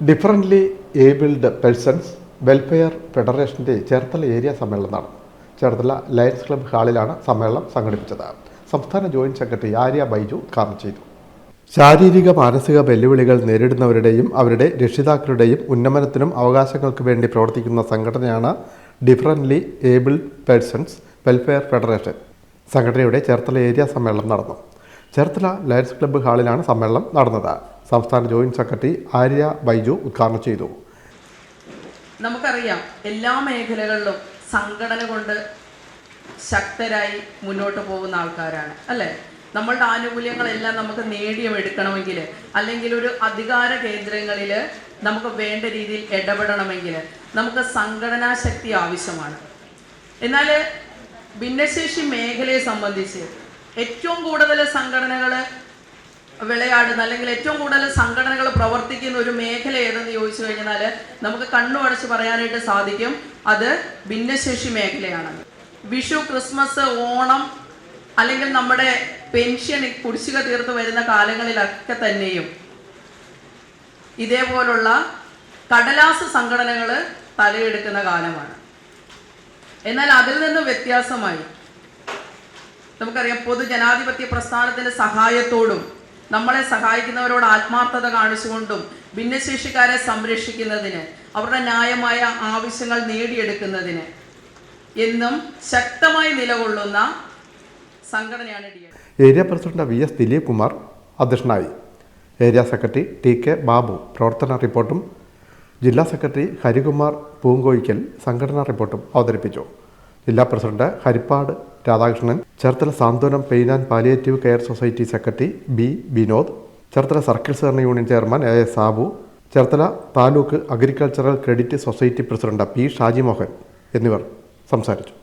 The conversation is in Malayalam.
ഡിഫറന്റ്ലി ഏബിൾഡ് പേഴ്സൺസ് വെൽഫെയർ ഫെഡറേഷന്റെ ചേർത്തല ഏരിയ സമ്മേളനം നടന്നു ചേർത്തല ലയൻസ് ക്ലബ്ബ് ഹാളിലാണ് സമ്മേളനം സംഘടിപ്പിച്ചത്. സംസ്ഥാന ജോയിന്റ് സെക്രട്ടറി ആര്യ ബൈജു ഉദ്ഘാടനം ചെയ്തു. ശാരീരിക മാനസിക വെല്ലുവിളികൾ നേരിടുന്നവരുടെയും അവരുടെ രക്ഷിതാക്കളുടെയും ഉന്നമനത്തിനും അവകാശങ്ങൾക്ക് വേണ്ടി പ്രവർത്തിക്കുന്ന സംഘടനയാണ് differently abled persons welfare federation. സംഘടനയുടെ ചേർത്തല ഏരിയ സമ്മേളനം നടന്നു. ചേർത്തല ലയൻസ് ക്ലബ്ബ് ഹാളിലാണ് സമ്മേളനം നടന്നത്. സംസ്ഥാന ജോയിന്റ് സെക്രട്ടറി ആര്യ ബൈജു ഉദ്ഘാടനം ചെയ്തു. നമുക്കറിയാം എല്ലാ മേഖലകളിലും സംഘടന കൊണ്ട് ശക്തരായി മുന്നോട്ട് പോകുന്ന ആൾക്കാരാണ് അല്ലേ? നമ്മളുടെ ആനുകൂല്യങ്ങളെല്ലാം നമുക്ക് നേടിയെടുക്കണമെങ്കിൽ അല്ലെങ്കിൽ ഒരു അധികാര കേന്ദ്രങ്ങളിൽ നമുക്ക് വേണ്ട രീതിയിൽ ഇടപെടണമെങ്കിൽ നമുക്ക് സംഘടനാ ശക്തി ആവശ്യമാണ്. എന്നാൽ ഭിന്നശേഷി മേഖലയെ സംബന്ധിച്ച് ഏറ്റവും കൂടുതൽ സംഘടനകൾ വിളയാടുന്ന അല്ലെങ്കിൽ ഏറ്റവും കൂടുതൽ സംഘടനകൾ പ്രവർത്തിക്കുന്ന ഒരു മേഖല ഏതെന്ന് ചോദിച്ചു കഴിഞ്ഞാൽ നമുക്ക് കണ്ണു അടച്ച് പറയാനായിട്ട് സാധിക്കും. അത് ഭിന്നശേഷി മേഖലയാണ് വിഷു ക്രിസ്മസ് ഓണം അല്ലെങ്കിൽ നമ്മുടെ പെൻഷൻ കുടിശ്ശിക തീർത്ത് വരുന്ന കാലങ്ങളിലൊക്കെ തന്നെയും ഇതേപോലുള്ള കടലാസ് സംഘടനകൾ തലയെടുക്കുന്ന കാലമാണ്. എന്നാൽ അതിൽ നിന്ന് വ്യത്യാസമായി നമുക്കറിയാം പൊതുജനാധിപത്യ പ്രസ്ഥാനത്തിന്റെ സഹായത്തോടും നമ്മളെ സഹായിക്കുന്നവരോട് ആത്മാർത്ഥത കാണിച്ചുകൊണ്ടും ഭിന്നശേഷിക്കാരെ സംരക്ഷിക്കുന്നതിന് അവരുടെ ന്യായമായ ആവശ്യങ്ങൾ നേടിയെടുക്കുന്നതിന് എന്നും ശക്തമായി നിലകൊള്ളുന്ന സംഘടനയാണ് D area president V S Dileep Kumar അധ്യക്ഷനായി. Area secretary T K Babu പ്രവർത്തന റിപ്പോർട്ടും ജില്ലാ സെക്രട്ടറി ഹരികുമാർ പൂങ്കോയിക്കൽ സംഘടനാ റിപ്പോർട്ടും അവതരിപ്പിച്ചു. ജില്ലാ president Haripad Radhakrishnan Cherthala Santhwanam pain and palliative care society secretary B Vinod Cherthala circle സഹകരണ union chairman A Sabu Cherthala taluk agricultural credit society president P Shajimohan എന്നിവർ സംസാരിച്ചു.